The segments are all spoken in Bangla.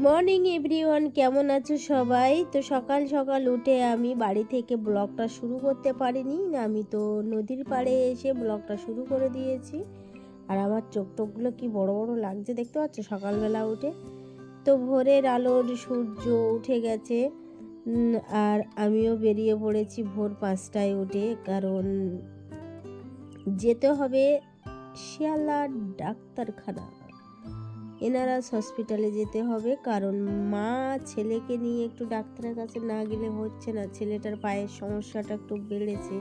মর্নিং এভরিওয়ান কেমন আছো সবাই? তো সকাল সকাল উঠে আমি বাড়ি থেকে ব্লগটা শুরু করতে পারিনি। আমি তো নদীর পাড়ে এসে ব্লগটা শুরু করে দিয়েছি। আর আমার চোখ টোকগুলো কি বড় বড় লাগছে দেখতে পাচ্ছ সকালবেলা উঠে? তো ভোরের আলোর সূর্য উঠে গেছে। আর আমিও বেরিয়ে পড়েছি ভোর পাঁচটায় উঠে। কারণ যেতে হবে শিয়ালদা ডাক্তারখানা। এনারাস হসপিটালে যেতে হবে, কারণ মা ছেলেকে নিয়ে একটু ডাক্তারের কাছে না গেলে হচ্ছে না। ছেলেটার পায়ের সমস্যাটা একটু বেড়েছে,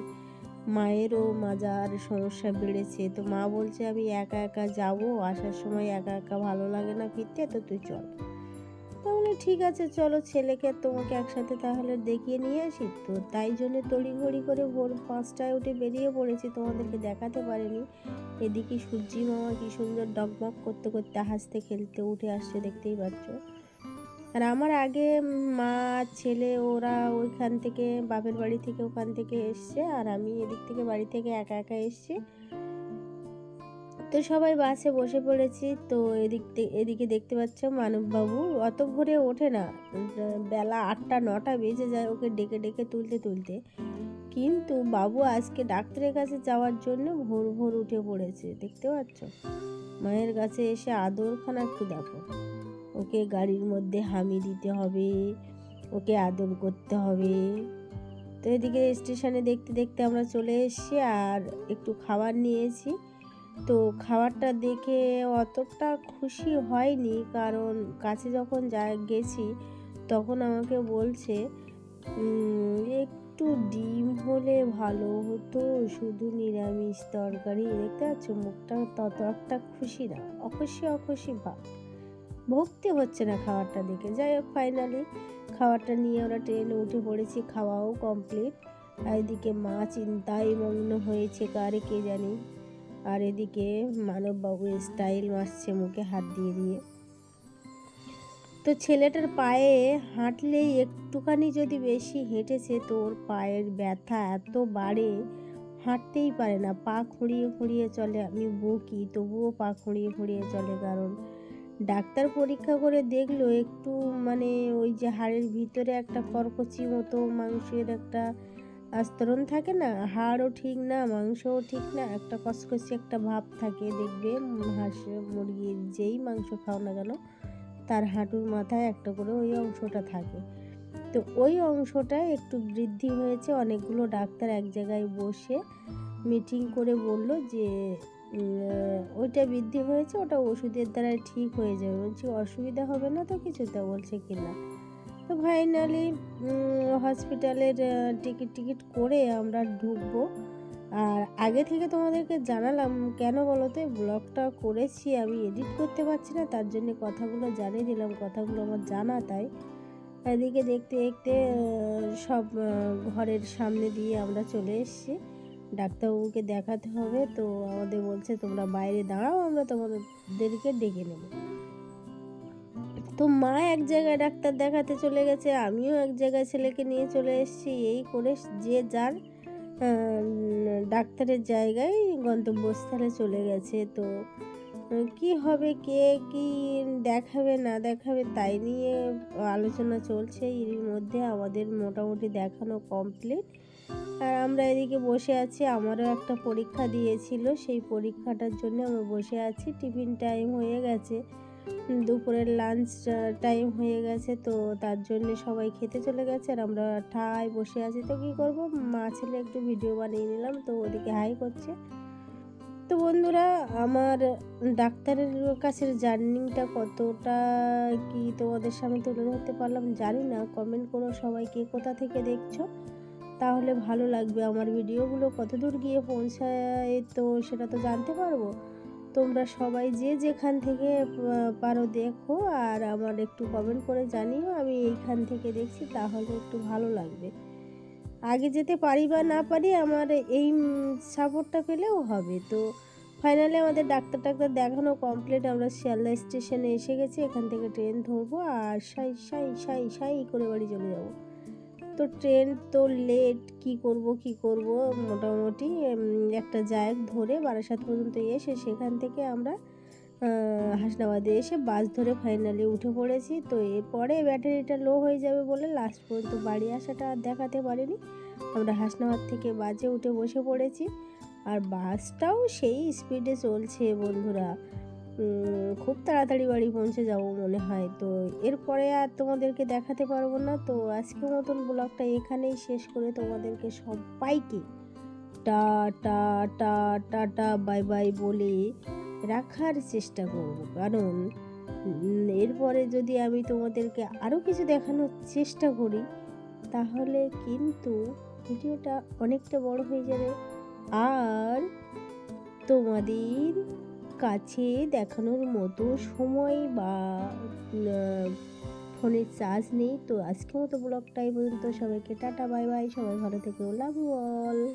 মায়েরও মাজার সমস্যা বেড়েছে। তো মা বলছে, আমি একা একা যাব, আসার সময় একা একা ভালো লাগে না ফিরতে, তো তুই চল। ঠিক আছে, চলো ছেলেকে তোমাকে একসাথে তাহলে দেখিয়ে নিয়ে আসি। তো তাই জন্য তড়িঘড়ি করে ভোর পাঁচটায় উঠে বেরিয়ে পড়েছি, তোমাদেরকে দেখাতে পারিনি। এদিকে সূর্যি মামা কি সুন্দর ডকমক করতে করতে হাসতে খেলতে উঠে আসছে, দেখতেই পাচ্ছ। আর আমার আগে মা, ছেলে, ওরা ওইখান থেকে, বাপের বাড়ি থেকে ওখান থেকে এসছে, আর আমি এদিক থেকে বাড়ি থেকে একা একা এসছি। তো সবাই বাসে বসে পড়েছি। তো এদিক এদিকে দেখতে পাচ্ছ মানববাবু। অত ভোরে ওঠে না। বেলা আটটা, নটা বেজে যায় ওকে ডেকে ডেকে তুলতে তুলতে। কিন্তু বাবু আজকে ডাক্তারের কাছে যাওয়ার জন্য ভোর ভোর উঠে পড়েছে। দেখতে পাচ্ছ? মায়ের কাছে এসে আদরখানা দেখো ওকে গাড়ির মধ্যে হামি দিতে হবে। ওকে আদর করতে হবে। তো এদিকে স্টেশনে দেখতে দেখতে আমরা চলে এসেছি আর একটু খাবার নিয়েছি। তো খাবারটা দেখে অতটা খুশি হয়নি, কারণ কাছে যখন যা, গেছি তখন আমাকে বলছে একটু ডিম হলে ভালো হতো, শুধু নিরামিষ তরকারি। দেখতে পাচ্ছ, মুখটা তত একটা খুশি না, অখুশি অখুশি ভাব। ভক্তি হচ্ছে না খাবারটা দেখে। যাই হোক ফাইনালি খাবারটা নিয়ে আমরা ট্রেনে উঠে পড়েছি, খাওয়াও কমপ্লিট আর এদিকে মা চিন্তায় মগ্ন হয়েছে, কারে কে জানি। আর এদিকে মানববাবু স্টাইল মারছে মুখে হাত দিয়ে দিয়ে। তো ছেলেটার পায়ে হাঁটলেই একটুখানি যদি বেশি হেঁটেছে তো ওর পায়ের ব্যথা এত বাড়ে, হাঁটতেই পারে না। পা খুঁড়িয়ে খুঁড়িয়ে চলে, আমি বকি, তবুও পা খুঁড়িয়ে খুঁড়িয়ে চলে কারণ ডাক্তার পরীক্ষা করে দেখল একটু মানে ওই যে হাড়ের ভিতরে একটা কর্কচি মতো মাংসের একটা আস্তরণ থাকে না, হাড়ও ঠিক না, মাংসও ঠিক না, একটা কসকসি একটা ভাব থাকে। দেখবে হাঁস মুরগির যেই মাংস খাও না কেন, তার হাঁটুর মাথায় একটা করে ওই অংশটা থাকে। তো ওই অংশটায় একটু বৃদ্ধি হয়েছে। অনেকগুলো ডাক্তার এক জায়গায় বসে মিটিং করে বলল যে ওইটা বৃদ্ধি হয়েছে, ওটা ওষুধের দ্বারা ঠিক হয়ে যাবে। বলছি, অসুবিধা হবে না তো কিছুতে? বলছে কি না তো ফাইনালি হসপিটালের টিকিট টিকিট করে আমরা ঢুকবো। আর আগে থেকে তোমাদেরকে জানালাম, কেন বলো তো ব্লগটা করেছি, আমি এডিট করতে পারছি না, তার জন্য কথাগুলো জানিয়ে দিলাম, কথাগুলো আমার জানা তাই। এদিকে দেখতে দেখতে সব ঘরের সামনে দিয়ে আমরা চলে এসেছি। ডাক্তারবাবুকে দেখাতে হবে, তো আমাদের বলছে, তোমরা বাইরে দাঁড়াও, আমরা তোমাদেরকে ডেকে নেব। তো মা এক জায়গায় ডাক্তার দেখাতে চলে গেছে, আমিও এক জায়গায় ছেলেকে নিয়ে চলে এসেছি। এই করে যে যার ডাক্তারের জায়গায় গন্তব্যস্থলে চলে গেছে। তো কি হবে, কে কি দেখাবে, না দেখাবে, তাই নিয়ে আলোচনা চলছে। এর মধ্যে আমাদের মোটামুটি দেখানো কমপ্লিট আর আমরা এদিকে বসে আছি, আমারও একটা পরীক্ষা দিয়েছিল। সেই পরীক্ষাটার জন্য আমরা বসে আছি। টিফিন টাইম হয়ে গেছে। দুপুরের লাঞ্চ টাইম হয়ে গেছে তো তার জন্য সবাই খেতে চলে গেছে আর আমরা ঠায় বসে আছি। তো কী করব? মা ছেলে একটু ভিডিও বানিয়ে নিলাম তো ওদিকে হাই করছে। তো বন্ধুরা, আমার ডাক্তারের কাছের জার্নিংটা কতটা কি তোমাদের সামনে তুলে ধরতে পারলাম জানি না। কমেন্ট করো সবাই কে কোথা থেকে দেখছ। তাহলে ভালো লাগবে আমার ভিডিওগুলো কতদূর গিয়ে পৌঁছায় তো সেটা তো জানতে পারব। তোমরা সবাই যে যেখান থেকে পারো দেখো আর আমার একটু কমেন্ট করে জানিও, আমি এইখান থেকে দেখছি তাহলে একটু ভালো লাগবে। আগে যেতে পারি বা না পারি আমার এই সাপোর্টটা পেলেও হবে। তো ফাইনালি আমাদের ডাক্তার টাক্তার দেখানো কমপ্লিট আমরা শিয়ালদা স্টেশনে এসে গেছি, এখান থেকে ট্রেন ধরবো আর সাই সাই সাই সাই করে বাড়ি চলে যাব। তো ট্রেন তো লেট কি করব কি করব? মোটামুটি একটা জায়গ ধরে বারাসাত পর্যন্ত এসে সেখান থেকে আমরা হাসনাবাদে এসে বাস ধরে ফাইনালি উঠে পড়েছি। তো এরপরে ব্যাটারিটা লো হয়ে যাবে বলে লাস্ট পর্যন্ত বাড়ি আসাটা আর দেখাতে পারিনি। আমরা হাসনাবাদ থেকে বাসে উঠে বসে পড়েছি। আর বাসটাও সেই স্পিডে চলছে বন্ধুরা। খুব তাড়াতাড়ি বাড়ি পৌঁছে যাব মনে হয়। তো এরপরে আর তোমাদেরকে দেখাতে পারব না। তো আজকের মতন ব্লগটা এখানেই শেষ করে তোমাদেরকে সবাইকে টা টা টা টাটা বাই বাই বলে রাখার চেষ্টা করব। কারণ এরপরে যদি আমি তোমাদেরকে আরও কিছু দেখানোর চেষ্টা করি, তাহলে কিন্তু ভিডিওটা অনেকটা বড় হয়ে যাবে। আর তোমাদের কাছে দেখানোর মতো সময় বা ফোনের চার্জ নেই। তো আজকের মতো ব্লগটাই পর্যন্ত। সবাইকে টাটা, বাই বাই। সবাই ভালো থেকো। Love all.